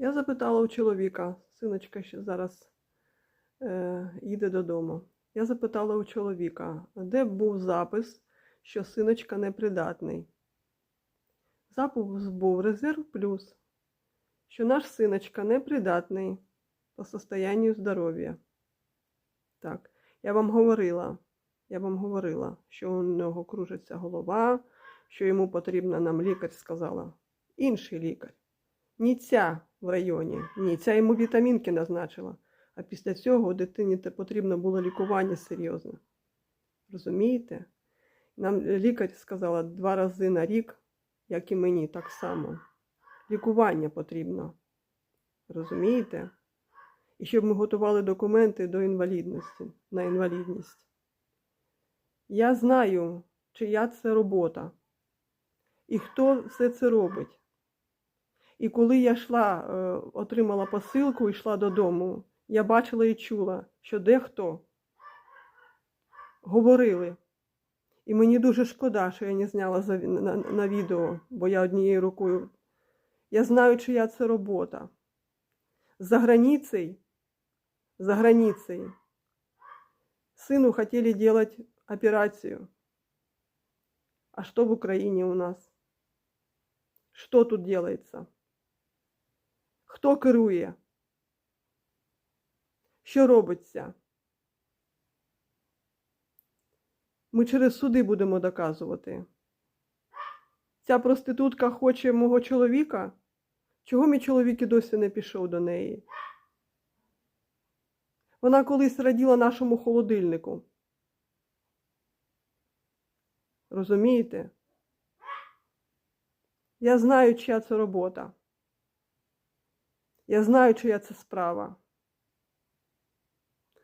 Я запитала у чоловіка, синочка ще зараз е, їде додому. Я запитала у чоловіка, де був запис, що синочка непридатний. Запис був резерв плюс, що наш синочка непридатний по состоянню здоров'я. Так, я вам говорила, я вам говорила, що у нього кружиться голова, що йому потрібна нам лікар сказала. Інший лікар. Ні ця в районі, ні, ця йому вітамінки назначила. А після цього дитині потрібно було лікування серйозне. Розумієте? Нам лікар сказала два рази на рік, як і мені, так само. Лікування потрібно. Розумієте? І щоб ми готували документи до інвалідності, на інвалідність. Я знаю, чия це робота. І хто все це робить. І коли я йшла, е, отримала посилку і йшла додому, я бачила і чула, що дехто говорили. І мені дуже шкода, що я не зняла на, відео, бо я однією рукою. Я знаю, чия це робота. За границей, за границей сыну хотели делать операцию. А что в Украине у нас? Что тут делается? Хто керує? Що робиться? Ми через суди будемо доказувати. Ця проститутка хоче мого чоловіка. Чого мій чоловік і досі не пішов до неї? Вона колись раділа нашому холодильнику. Розумієте? Я знаю, чия це робота. Я знаю, чия це справа.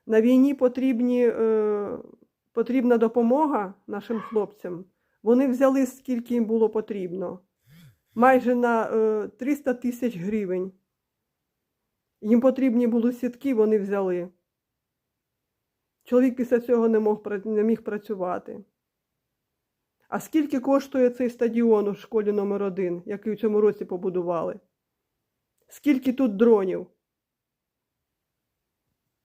На війні потрібні, е, потрібна допомога нашим хлопцям. Вони взяли скільки їм було потрібно. Майже на е, 300 тисяч гривень. Їм потрібні були сітки, вони взяли. Чоловік після цього не, мог, не міг працювати. А скільки коштує цей стадіон у школі номер 1 який у цьому році побудували? Скільки тут дронів?